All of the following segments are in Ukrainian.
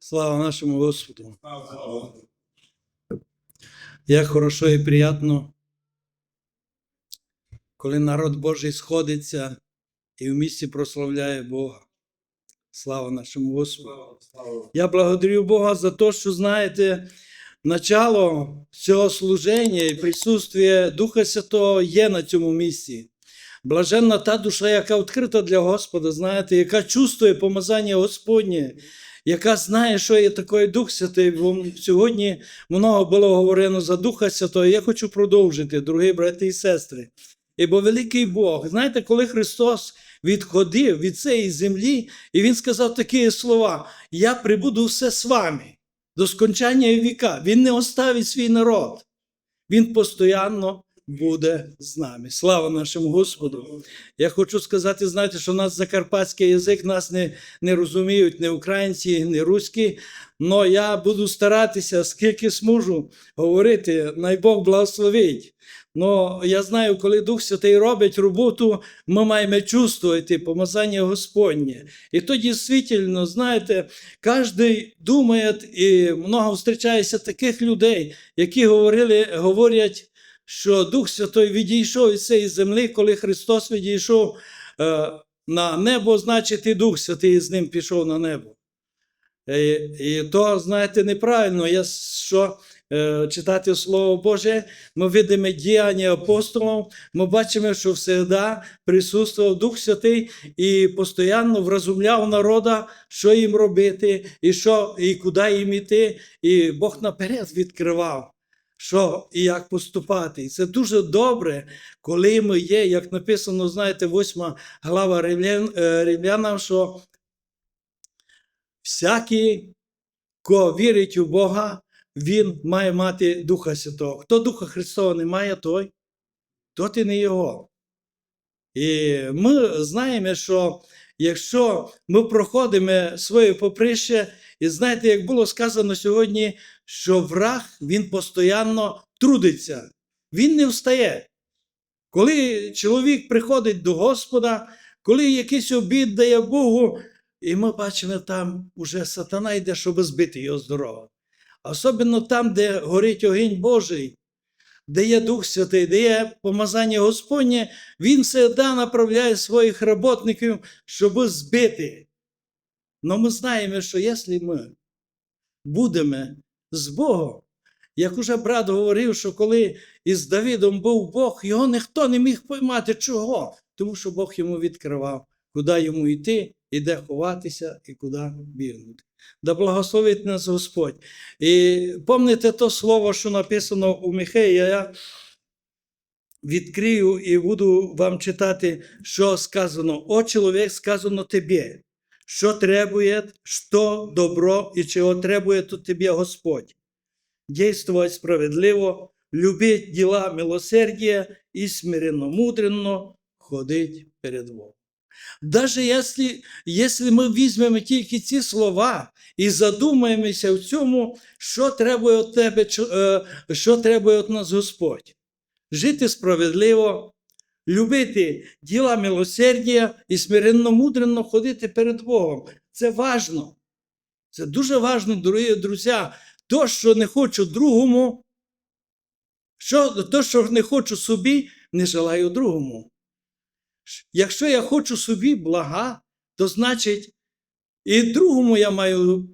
Слава нашому Господу. Як хорошо і приємно, коли народ Божий сходиться і в місті прославляє Бога. Слава нашому Господу. Я благодарю Бога за те, що знаєте, начало цього служення і присутствие Духа Святого є на цьому місці. Блаженна та душа, яка відкрита для Господа, знаєте, яка чувствує помазання Господнє, яка знає, що є таке Дух Святий. Бо Сьогодні много було говорено за Духа Святого. Я хочу продовжити, дорогі брати і сестри. І бо великий Бог, знаєте, коли Христос відходив від цієї землі, і Він сказав такі слова: Я прибуду все з вами до скончання віка. Він не оставить свій народ. Він постійно буде з нами. Слава нашому Господу. Я хочу сказати, знаєте, що нас закарпатський язик, нас не, не розуміють ні українці, ні руські. Але я буду старатися, скільки зможу говорити, най Бог благословить. Но я знаю, коли Дух Святий робить роботу, ми маємо чувствувати помазання Господнє. І то дійсно, знаєте, кожен думає, і много зустрічається таких людей, які говорили, говорять, що Дух Святий відійшов із цієї землі, коли Христос відійшов е, на небо, значить і Дух Святий з ним пішов на небо. І, і то, знаєте, неправильно. Я що е, читати Слово Боже, ми видимо діяння апостолів, ми бачимо, що завжди присутствував Дух Святий і постійно вразумляв народа, що їм робити, і що, і куди їм іти. І Бог наперед відкривав. Що і як поступати. І це дуже добре, коли ми є, як написано, знаєте, восьма глава е, Римлянам, що всякий, хто вірить у Бога, він має мати Духа Святого. Хто Духа Христова не має, той, то ти не його. І ми знаємо, що якщо ми проходимо своє поприще, і знаєте, як було сказано сьогодні, що враг він постійно трудиться, він не встає. Коли чоловік приходить до Господа, коли якийсь обід дає Богу, і ми бачимо, там уже сатана йде, щоб збити його з. Особливо там, де горить огінь Божий, де є Дух Святий, де є помазання Господнє, він завжди направляє своїх роботників, щоб збити. Але ми знаємо, що якщо ми будемо з Богом, як уже брат говорив, що коли із Давидом був Бог, його ніхто не міг поймати. Чого? Тому що Бог йому відкривав, куди йому йти, і де ховатися, і куди бігнути. Да благословить нас Господь. І пам'ятаєте то слово, що написано у Михея, я відкрию і буду вам читати, що сказано. О, чоловік, сказано тобі, що требує, що добро і чого требує от тебе Господь. Действовать справедливо, любить діла милосердия і смиренно, мудренно ходить перед Богом. Даже якщо, якщо ми візьмемо тільки ці слова і задумаємося в цьому, що треба від тебе, що треба від нас Господь. Жити справедливо, любити діла милосердя і смиренно мудренно ходити перед Богом. Це важно. Це дуже важно, дорогі друзі. То, що не хочу другому, що, то, що не хочу собі, не желаю другому. Якщо я хочу собі блага, то значить і другому я маю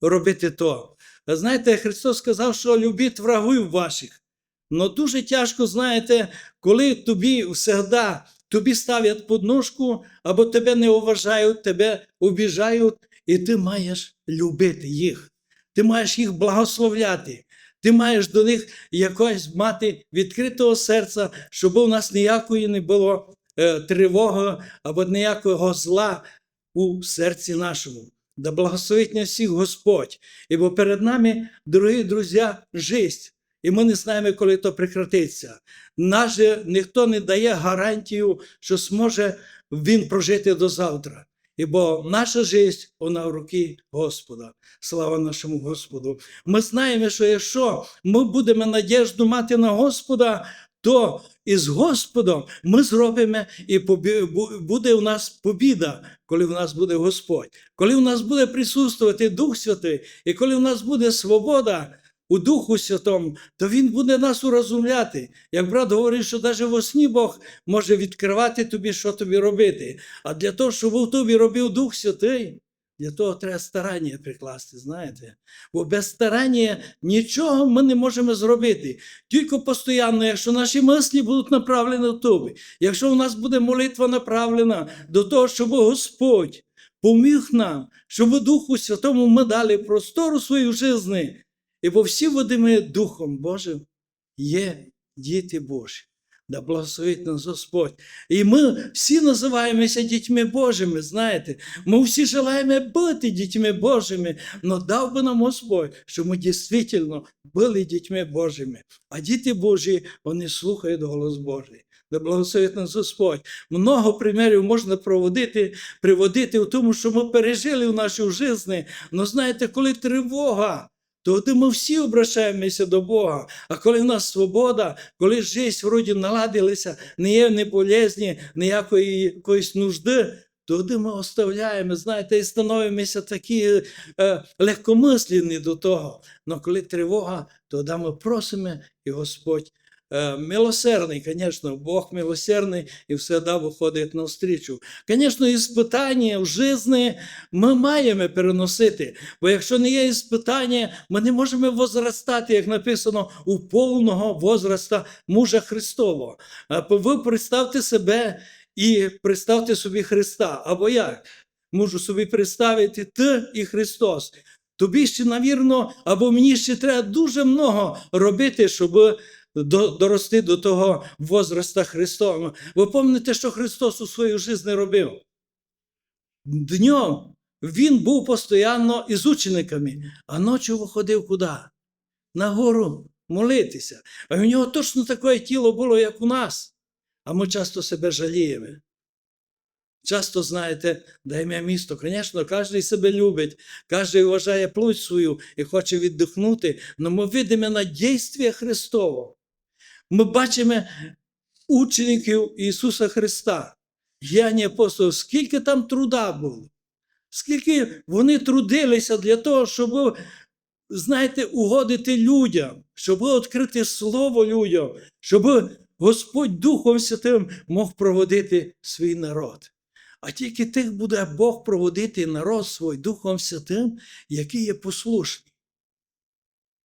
робити то. Знаєте, Христос сказав, що любіть врагів ваших. Но дуже тяжко, знаєте, коли тобі завжди тобі ставлять подножку, або тебе не уважають, тебе обіжають, і ти маєш любити їх. Ти маєш їх благословляти. Ти маєш до них якось мати відкритого серця, щоб у нас ніякої не було тривоги або ніякого зла у серці нашому. Да благословить нас всіх Господь. І бо перед нами, дорогі друзі, жисть. І ми не знаємо, коли то прекратиться. Же ніхто не дає гарантію, що зможе він прожити до завтра. І бо наша життя, вона в руки Господа. Слава нашому Господу. Ми знаємо, що якщо ми будемо надіжду мати на Господа, то із Господом ми зробимо і буде у нас побіда, коли в нас буде Господь, коли в нас буде присутствувати Дух Святий, і коли в нас буде свобода у Духу Святому, то Він буде нас урозумляти. Як брат говорить, що навіть во сні Бог може відкривати тобі, що тобі робити. А для того, щоб у тобі робив Дух Святий, для того треба старання прикласти, знаєте. Бо без старання нічого ми не можемо зробити. Тільки постійно, якщо наші мислі будуть направлені до тобі, якщо у нас буде молитва направлена до того, щоб Господь поміг нам, щоб Духу Святому ми дали простору свою житті, і бо всі водими Духом Божим є діти Божі. Да благословить нас Господь. І ми всі називаємося дітьми Божими, знаєте. Ми всі желаємо бути дітьми Божими, але дав би нам Господь, щоб ми дійсно були дітьми Божими. А діти Божі, вони слухають голос Божий. Да благословить нас Господь. Много примірів можна проводити, приводити в тому, що ми пережили в нашій житті. Але знаєте, коли тривога, то ми всі обращаємося до Бога. А коли в нас свобода, коли життя вроді наладилася, не є не болезні, ніякої якоїсь нужди, тоді ми оставляємо, знаєте, і становимося такі е, легкомислені до того. Але коли тривога, тоді ми просимо, і Господь милосердний, звісно, Бог милосердний і завжди виходить навстрічу. Звісно, іспитання в житті ми маємо переносити, бо якщо не є іспитання, ми не можемо возростати, як написано, у повного возраста мужа Христового. А Ви представте себе і представте собі Христа. Або як? Можу собі представити ти і Христос. Тобі ще, навірно, або мені ще треба дуже много робити, щоб дорости до того возраста Христового. Ви пам'ятаєте, що Христос у свою життя робив? Днем він був постійно із учениками, а ночі виходив куди? На гору молитися. А в нього точно таке тіло було, як у нас. А ми часто себе жаліємо. Часто, знаєте, даємо місто. Звісно, кожен себе любить, кожен вважає плоть свою і хоче віддихнути, але ми видимо на дійстві Христового. Ми бачимо учеників Ісуса Христа. Яні апостолів, скільки там труда було, скільки вони трудилися для того, щоб, знаєте, угодити людям, щоб відкрити Слово людям, щоб Господь Духом Святим мог проводити свій народ. А тільки тих буде Бог проводити народ свій Духом Святим, які є послушні.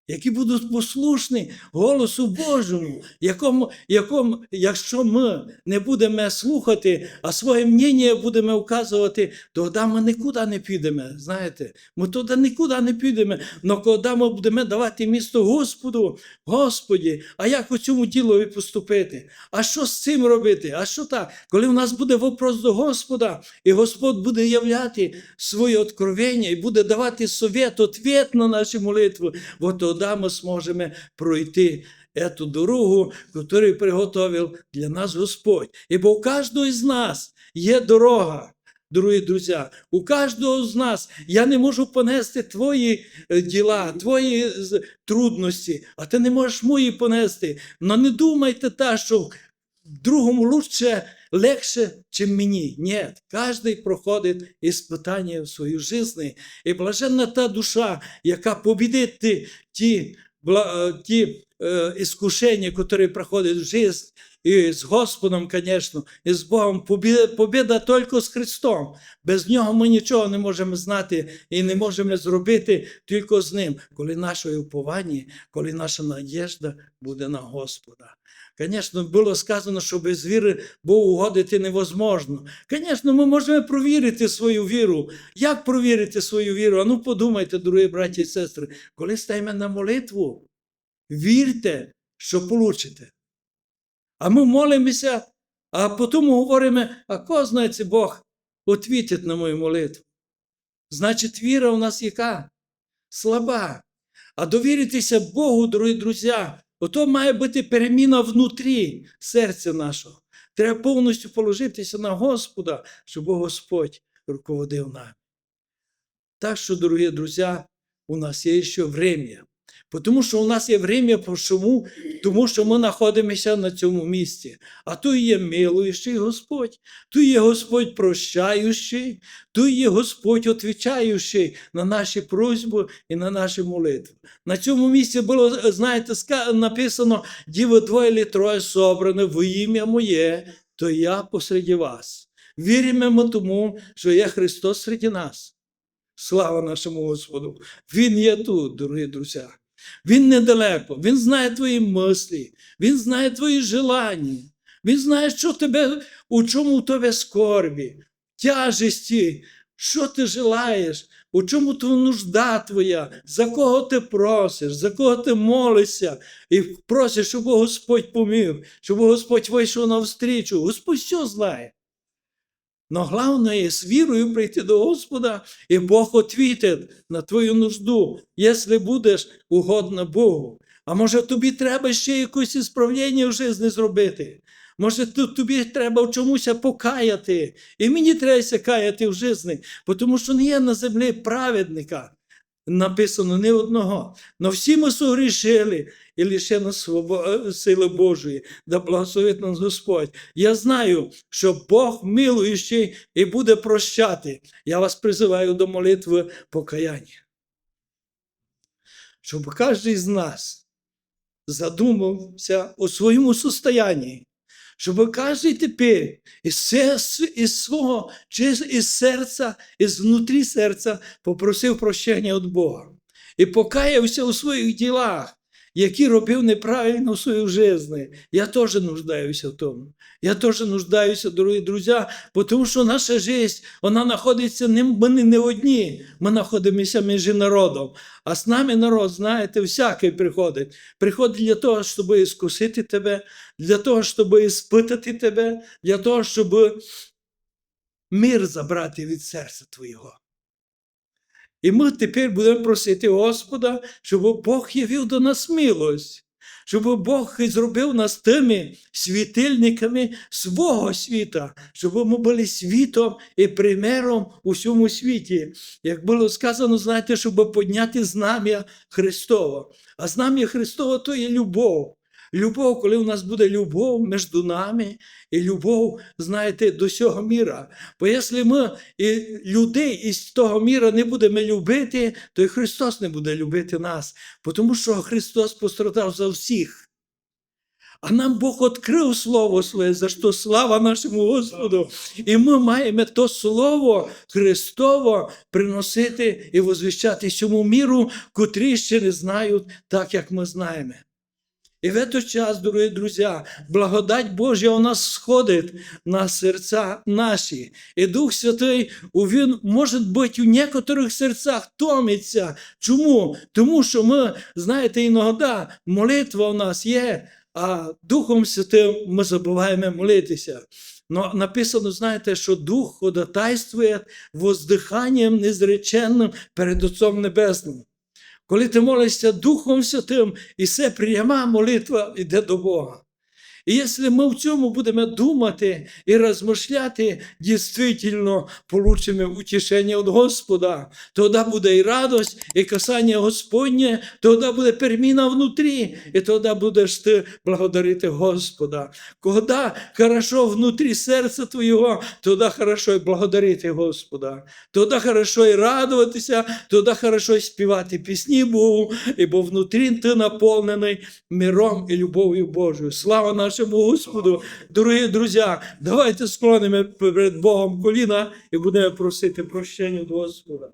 Які будуть послушні голосу Божому, якому, якому, якщо ми не будемо слухати, а своє мнення будемо вказувати, то тоді ми нікуди не підемо. Знаєте, ми туди нікуди не підемо. Але коли ми будемо давати місто Господу, Господі, а як у цьому ділові поступити? А що з цим робити? А що так? Коли в нас буде вопрос до Господа, і Господь буде являти своє откровення і буде давати совет, ответ на наші молитви, от тоді ми зможемо пройти эту дорогу, яку приготовив для нас Господь. І бо у кожного з нас є дорога. Дорогі друзі, у кожного з нас я не можу понести твої е, діла, твої трудності, а ти не можеш мої понести. Но не думайте та, що другому лучше, легше, чим мені. Ні, кожен проходить іспитання в свою життя. І блаженна та душа, яка побідить ті, ті, бла- е, ті е, іскушення, які проходять в життя, і з Господом, звісно, і з Богом. Побіда тільки з Христом. Без нього ми нічого не можемо знати і не можемо зробити тільки з Ним, коли наше уповання, коли наша надіжда буде на Господа. Звісно, було сказано, що без віри Богу угодити невозможно. Звісно, ми можемо провірити свою віру. Як провірити свою віру? А ну подумайте, дорогі браті і сестри, коли стаємо на молитву, вірте, що получите. А ми молимося, а потім говоримо, а кого знає це Бог відвітить на мою молитву. Значить, віра у нас яка? Слаба. А довіритися Богу, дорогі друзі, ото має бути переміна внутрі серця нашого. Треба повністю положитися на Господа, щоб Господь руководив нами. Так що, дорогі друзі, у нас є ще время. Тому що у нас є время, чому? тому що ми знаходимося на цьому місці. А тут є милуючий Господь, тут є Господь прощаючий, тут є Господь відповідаючий на наші просьби і на наші молитви. На цьому місці було, знаєте, написано: Діво двоє или троє собране в ім'я моє, то я посеред вас. Віримо ми тому, що є Христос серед нас. Слава нашому Господу! Він є тут, дорогі друзі. Він недалеко, Він знає твої мислі, Він знає твої желання, Він знає, що тебе, у чому у тебе скорбі, тяжесті, що ти желаєш, у чому твоя нужда твоя, за кого ти просиш, за кого ти молишся, і просиш, щоб Господь помів, щоб Господь вийшов навстрічу. Господь все знає. Но головне с вірою прийти до Господа, і Бог відповідить на твою нужду, якщо будеш угодно Богу. А може тобі треба ще якесь ісправлення в житті зробити? Може, тобі треба в чомусь покаяти, і мені треба каяти в житті, тому що не є на землі праведника. Написано не одного. Но всі ми согрішили і лишено свобо- сили Божої, да благословить нас Господь. Я знаю, що Бог милуючий і буде прощати. Я вас призиваю до молитви покаяння. Щоб кожен з нас задумався у своєму состоянні, щоб кожен тепер із, із свого чи із серця, із внутрі серця попросив прощення від Бога. І покаявся у своїх ділах, які робив неправильно своїй житті. Я теж нуждаюся в тому. Я теж нуждаюся, дорогі друзі, тому що наша життя, вона знаходиться ми не одні, ми знаходимося між народом. А з нами народ, знаєте, всякий приходить. Приходить для того, щоб іскусити тебе, для того, щоб іспитати тебе, для того, щоб мир забрати від серця твого. І ми тепер будемо просити Господа, щоб Бог явив до нас милость, щоб Бог зробив нас тими світильниками свого світа, щоб ми були світом і примером у всьому світі. Як було сказано, знаєте, щоб підняти знам'я Христова. А знам'я Христова то є любов. Любов, коли у нас буде любов між нами і любов, знаєте, до всього міра. Бо якщо ми і людей із того міра не будемо любити, то і Христос не буде любити нас, тому що Христос пострадав за всіх. А нам Бог відкрив Слово Своє, за що слава нашому Господу. І ми маємо то Слово Христово приносити і возвіщати цьому міру, котрі ще не знають так, як ми знаємо. І в этот час, дорогі друзі, благодать Божя у нас сходить на серця наші. І Дух Святий, він, може бути, у некоторих серцях томиться. Чому? Тому що ми, знаєте, іноді молитва у нас є, а Духом Святим ми забуваємо молитися. Но написано, знаєте, що Дух ходатайствує воздиханням незреченним перед Отцом Небесним. Коли ти молишся Духом Святим, і це пряма молитва йде до Бога. І якщо ми в цьому будемо думати і розмишляти, дійсно получимо утішення від Господа, тоді буде і радость, і касання Господнє, тоді буде переміна внутрі, і тоді будеш ти благодарити Господа. Коли хорошо внутрі серця твого, тоді хорошо і благодарити Господа. Тоді хорошо і радуватися, тоді хорошо і співати пісні Богу, бо внутрі ти наповнений миром і любов'ю Божою. Слава нашому Господу! Дорогі друзі, давайте склонимо перед Богом коліна і будемо просити прощення до Господа.